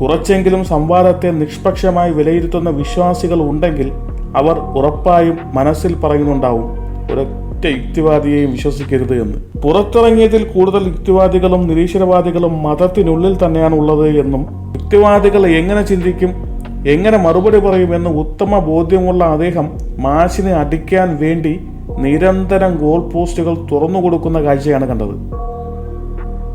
കുറച്ചെങ്കിലും സംവാദത്തെ നിഷ്പക്ഷമായി വിലയിരുത്തുന്ന വിശ്വാസികൾ ഉണ്ടെങ്കിൽ അവർ ഉറപ്പായും മനസ്സിൽ പറയുന്നുണ്ടാവും ഒരൊറ്റ യുക്തിവാദിയെയും വിശ്വസിക്കരുത് എന്ന്. പുറത്തിറങ്ങിയതിൽ കൂടുതൽ യുക്തിവാദികളും നിരീശ്വരവാദികളും മതത്തിനുള്ളിൽ തന്നെയാണ് ഉള്ളത് എന്നും യുക്തിവാദികൾ എങ്ങനെ ചിന്തിക്കും എങ്ങനെ മറുപടി പറയുമെന്ന് ഉത്തമ ബോധ്യമുള്ള അദ്ദേഹം മാഷിനെ അടിക്കാൻ വേണ്ടി നിരന്തരം ഗോൾ പോസ്റ്റുകൾ തുറന്നു കൊടുക്കുന്ന കാഴ്ചയാണ് കണ്ടത്.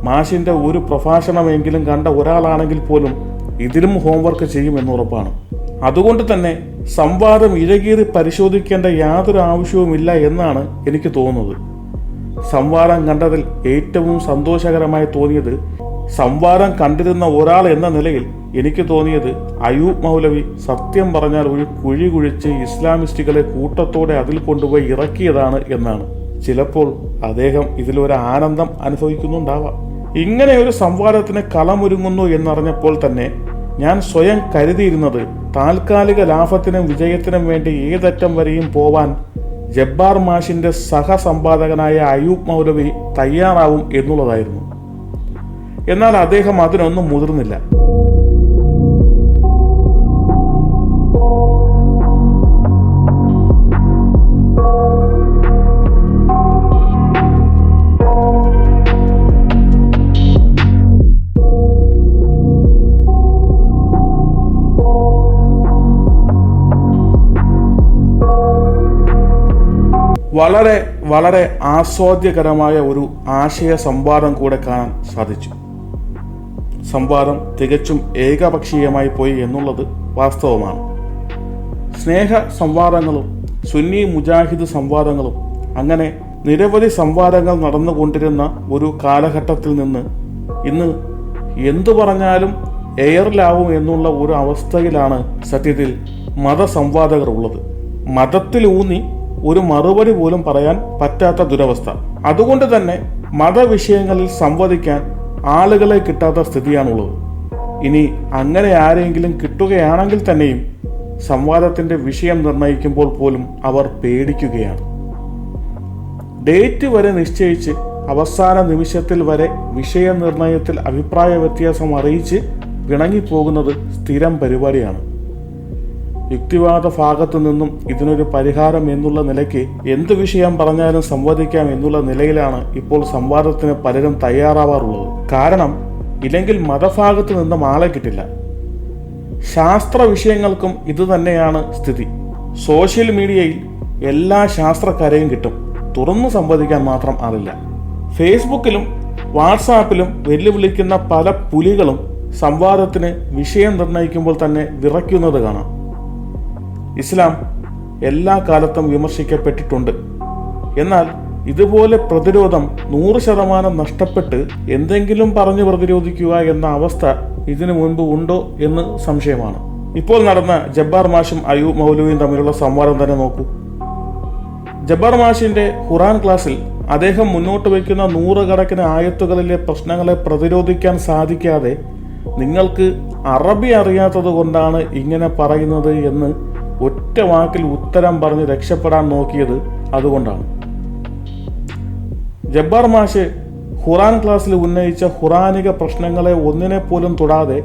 മാഷിന്റെ ഒരു പ്രഭാഷണമെങ്കിലും കണ്ട ഒരാളാണെങ്കിൽ പോലും ഇതിലും ഹോംവർക്ക് ചെയ്യുമെന്ന് ഉറപ്പാണ്. അതുകൊണ്ട് തന്നെ സംവാദം ഇഴകീറി പരിശോധിക്കേണ്ട യാതൊരു ആവശ്യവുമില്ല എന്നാണ് എനിക്ക് തോന്നുന്നത്. സംവാദം കണ്ടതിൽ ഏറ്റവും സന്തോഷകരമായി തോന്നിയത് സംവാദം കണ്ടിരുന്ന ഒരാൾ എന്ന നിലയിൽ എനിക്ക് തോന്നിയത് അയൂബ് മൗലവി സത്യം പറഞ്ഞാൽ ഒരു കുഴി കുഴിച്ച് ഇസ്ലാമിസ്റ്റുകളെ കൂട്ടത്തോടെ അതിൽ കൊണ്ടുപോയി ഇറക്കിയതാണ് എന്നാണ്. ചിലപ്പോൾ അദ്ദേഹം ഇതിലൊരു ആനന്ദം അനുഭവിക്കുന്നുണ്ടാവാം. ഇങ്ങനെ ഒരു സംവാദത്തിന് കളമൊരുങ്ങുന്നു എന്നറിഞ്ഞപ്പോൾ തന്നെ ഞാൻ സ്വയം കരുതിയിരുന്നത് താൽക്കാലിക ലാഭത്തിനും വിജയത്തിനും വേണ്ടി ഏതറ്റം വരെയും പോവാൻ ജബ്ബാർ മാഷിന്റെ സഹസമ്പാദകനായ അയൂബ് മൗലവി തയ്യാറാവും എന്നുള്ളതായിരുന്നു. എന്നാൽ അദ്ദേഹം അതിനൊന്നും മുതിർന്നില്ല. വളരെ വളരെ ആസ്വാദ്യകരമായ ഒരു ആശയ സംവാദം കൂടെ കാണാൻ സാധിച്ചു. സംവാദം തികച്ചും ഏകപക്ഷീയമായി പോയി എന്നുള്ളത് വാസ്തവമാണ്. സ്നേഹ സംവാദങ്ങളും സുന്നി മുജാഹിദ് സംവാദങ്ങളും അങ്ങനെ നിരവധി സംവാദങ്ങൾ നടന്നുകൊണ്ടിരുന്ന ഒരു കാലഘട്ടത്തിൽ നിന്ന് ഇന്ന് എന്തു പറഞ്ഞാലും എയറിലാവും എന്നുള്ള ഒരു അവസ്ഥയിലാണ് സത്യത്തിൽ മതസംവാദകർ ഉള്ളത്. മതത്തിലൂന്നി ഒരു മറുപടി പോലും പറയാൻ പറ്റാത്ത ദുരവസ്ഥ. അതുകൊണ്ട് തന്നെ മതവിഷയങ്ങളിൽ സംവദിക്കാൻ ആളുകളെ കിട്ടാത്ത സ്ഥിതിയാണുള്ളത്. ഇനി അങ്ങനെ ആരെങ്കിലും കിട്ടുകയാണെങ്കിൽ തന്നെയും സംവാദത്തിന്റെ വിഷയം നിർണയിക്കുമ്പോൾ പോലും അവർ പേടിക്കുകയാണ്. ഡേറ്റ് വരെ നിശ്ചയിച്ച് അവസാന നിമിഷത്തിൽ വരെ വിഷയനിർണയത്തിൽ അഭിപ്രായ വ്യത്യാസം അറിയിച്ച് പിണങ്ങിപ്പോകുന്നത് സ്ഥിരം പരിപാടിയാണ്. യുക്തിവാദ ഭാഗത്തു നിന്നും ഇതിനൊരു പരിഹാരം എന്നുള്ള നിലയ്ക്ക് എന്ത് വിഷയം പറഞ്ഞാലും സംവദിക്കാം എന്നുള്ള നിലയിലാണ് ഇപ്പോൾ സംവാദത്തിന് പലരും തയ്യാറാവാറുള്ളത്. കാരണം ഇല്ലെങ്കിൽ മതഭാഗത്ത് നിന്നും ആളെ കിട്ടില്ല. ശാസ്ത്ര വിഷയങ്ങൾക്കും ഇതുതന്നെയാണ് സ്ഥിതി. സോഷ്യൽ മീഡിയയിൽ എല്ലാ ശാസ്ത്രക്കാരെയും കിട്ടും. തുറന്നു സംവദിക്കാൻ മാത്രം ആളില്ല. ഫേസ്ബുക്കിലും വാട്സാപ്പിലും വെല്ലുവിളിക്കുന്ന പല പുലികളും സംവാദത്തിന് വിഷയം നിർണയിക്കുമ്പോൾ തന്നെ വിറയ്ക്കുന്നത് കാണാം. ഇസ്ലാം എല്ലാ കാലത്തും വിമർശിക്കപ്പെട്ടിട്ടുണ്ട്. എന്നാൽ ഇതുപോലെ പ്രതിരോധം നൂറ് ശതമാനം നഷ്ടപ്പെട്ട് എന്തെങ്കിലും പറഞ്ഞു പ്രതിരോധിക്കുക എന്ന അവസ്ഥ ഇതിനു മുൻപ് ഉണ്ടോ എന്ന് സംശയമാണ്. ഇപ്പോൾ നടന്ന ജബ്ബാർ മാഷും അയൂബ് മൗലവിയും തമ്മിലുള്ള സംവാദം തന്നെ നോക്കൂ. ജബ്ബാർ മാഷിന്റെ ഖുറാൻ ക്ലാസ്സിൽ അദ്ദേഹം മുന്നോട്ട് വയ്ക്കുന്ന നൂറുകണക്കിന് ആയത്തുകളിലെ പ്രശ്നങ്ങളെ പ്രതിരോധിക്കാൻ സാധിക്കാതെ നിങ്ങൾക്ക് അറബി അറിയാത്തത് കൊണ്ടാണ് ഇങ്ങനെ പറയുന്നത് എന്ന് ഒറ്റ വാക്കിൽ ഉത്തരം പറഞ്ഞ് രക്ഷപ്പെടാൻ നോക്കിയത് അതുകൊണ്ടാണ്. ജബ്ബാർ മാഷ് ഖുറാൻ ക്ലാസ്സിൽ ഉന്നയിച്ച ഖുറാനിക പ്രശ്നങ്ങളെ ഒന്നിനെ പോലും തൊടാതെ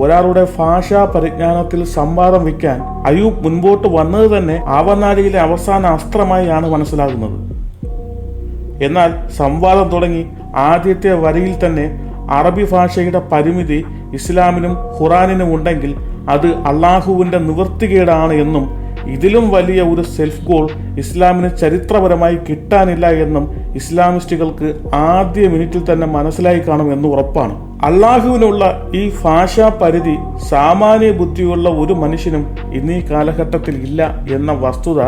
ഒരാളുടെ ഭാഷാ പരിജ്ഞാനത്തിൽ സംവാദം വയ്ക്കാൻ അയൂബ് മുൻപോട്ട് വന്നത് തന്നെ ആവനാഴിയിലെ അവസാന അസ്ത്രമായാണ് മനസ്സിലാകുന്നത്. എന്നാൽ സംവാദം തുടങ്ങി ആദ്യത്തെ വരിയിൽ തന്നെ അറബി ഭാഷയുടെ പരിമിതി ഇസ്ലാമിനും ഖുറാനിനും ഉണ്ടെങ്കിൽ അത് അള്ളാഹുവിന്റെ നിവൃത്തികേടാണ് എന്നും ഇതിലും വലിയ ഒരു സെൽഫ് ഗോൾ ഇസ്ലാമിന് ചരിത്രപരമായി കിട്ടാനില്ല എന്നും ഇസ്ലാമിസ്റ്റുകൾക്ക് ആദ്യ മിനിറ്റിൽ തന്നെ മനസ്സിലായി കാണും എന്ന് ഉറപ്പാണ്. അള്ളാഹുവിനുള്ള ഈ ഭാഷാ പരിധി സാമാന്യ ബുദ്ധിയുള്ള ഒരു മനുഷ്യനും ഇന്നീ കാലഘട്ടത്തിൽ ഇല്ല എന്ന വസ്തുത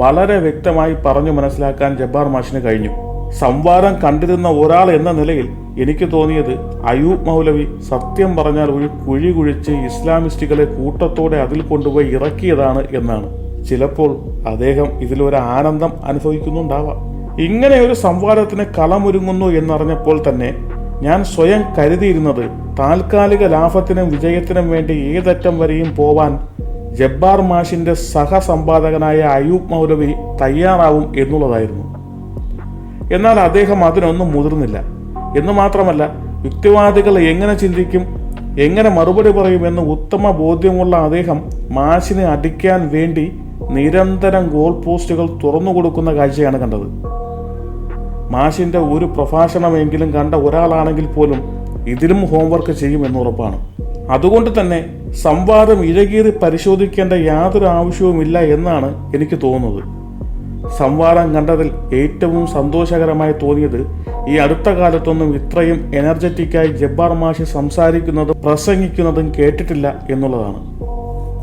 വളരെ വ്യക്തമായി പറഞ്ഞു മനസ്സിലാക്കാൻ ജബ്ബാർ മാഷിന് കഴിഞ്ഞു. സംവാദം കണ്ടിരുന്ന ഒരാൾ എന്ന നിലയിൽ എനിക്ക് തോന്നിയത് അയൂബ് മൗലവി സത്യം പറഞ്ഞാൽ ഒരു കുഴി കുഴിച്ച് ഇസ്ലാമിസ്റ്റുകളെ കൂട്ടത്തോടെ അതിൽ കൊണ്ടുപോയി ഇറക്കിയതാണ് എന്നാണ്. ചിലപ്പോൾ അദ്ദേഹം ഇതിലൊരു ആനന്ദം അനുഭവിക്കുന്നുണ്ടാവാം. ഇങ്ങനെ ഒരു സംവാദത്തിന് കളമൊരുങ്ങുന്നു എന്നറിഞ്ഞപ്പോൾ തന്നെ ഞാൻ സ്വയം കരുതിയിരുന്നത് താൽക്കാലിക ലാഭത്തിനും വിജയത്തിനും വേണ്ടി ഏതറ്റം വരെയും പോവാൻ ജബ്ബാർ മാഷിന്റെ സഹസമ്പാദകനായ അയൂബ് മൗലവി തയ്യാറാവും എന്നുള്ളതായിരുന്നു. എന്നാൽ അദ്ദേഹം അതിനൊന്നും മുതിർന്നില്ല. എന്ന് മാത്രമല്ല യുക്തിവാദികൾ എങ്ങനെ ചിന്തിക്കും എങ്ങനെ മറുപടി പറയുമെന്ന് ഉത്തമ ബോധ്യമുള്ള അദ്ദേഹം മാഷിനെ അടിക്കാൻ വേണ്ടി നിരന്തരം ഗോൾ പോസ്റ്റുകൾ തുറന്നു കൊടുക്കുന്ന കാഴ്ചയാണ് കണ്ടത്. മാഷിന്റെ ഒരു പ്രഭാഷണമെങ്കിലും കണ്ട ഒരാളാണെങ്കിൽ പോലും ഇതിലും ഹോംവർക്ക് ചെയ്യുമെന്ന് ഉറപ്പാണ്. അതുകൊണ്ട് തന്നെ സംവാദം ഇഴകീറി പരിശോധിക്കേണ്ട യാതൊരു ആവശ്യവുമില്ല എന്നാണ് എനിക്ക് തോന്നുന്നത്. സംവാദം കണ്ടതിൽ ഏറ്റവും സന്തോഷകരമായി തോന്നിയത് ഈ അടുത്ത കാലത്തൊന്നും ഇത്രയും എനർജറ്റിക്കായി ജബ്ബാർ മാഷി സംസാരിക്കുന്നതും പ്രസംഗിക്കുന്നതും കേട്ടിട്ടില്ല എന്നുള്ളതാണ്.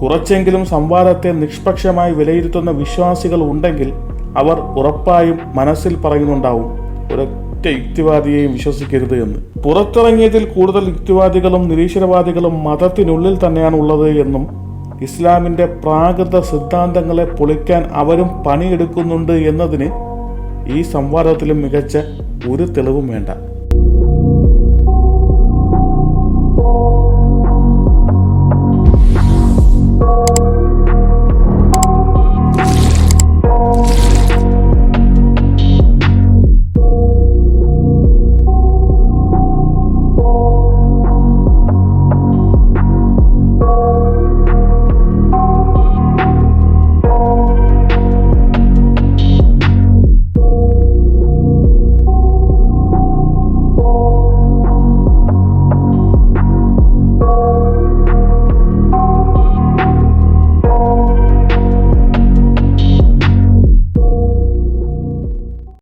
കുറച്ചെങ്കിലും സംവാദത്തെ നിഷ്പക്ഷമായി വിലയിരുത്തുന്ന വിശ്വാസികൾ ഉണ്ടെങ്കിൽ അവർ ഉറപ്പായും മനസ്സിൽ പറയുന്നുണ്ടാവും ഒരൊറ്റ യുക്തിവാദിയെയും വിശ്വസിക്കരുത് എന്ന്. പുറത്തിറങ്ങിയതിൽ കൂടുതൽ യുക്തിവാദികളും നിരീശ്വരവാദികളും മതത്തിനുള്ളിൽ തന്നെയാണ് ഉള്ളത് എന്നും ഇസ്ലാമിന്റെ പ്രാകൃത സിദ്ധാന്തങ്ങളെ പൊളിക്കാൻ അവരും പണിയെടുക്കുന്നുണ്ട് എന്നതിന് ഈ സംവാദത്തിലും മികച്ച ഒരു തെളിവും വേണ്ട.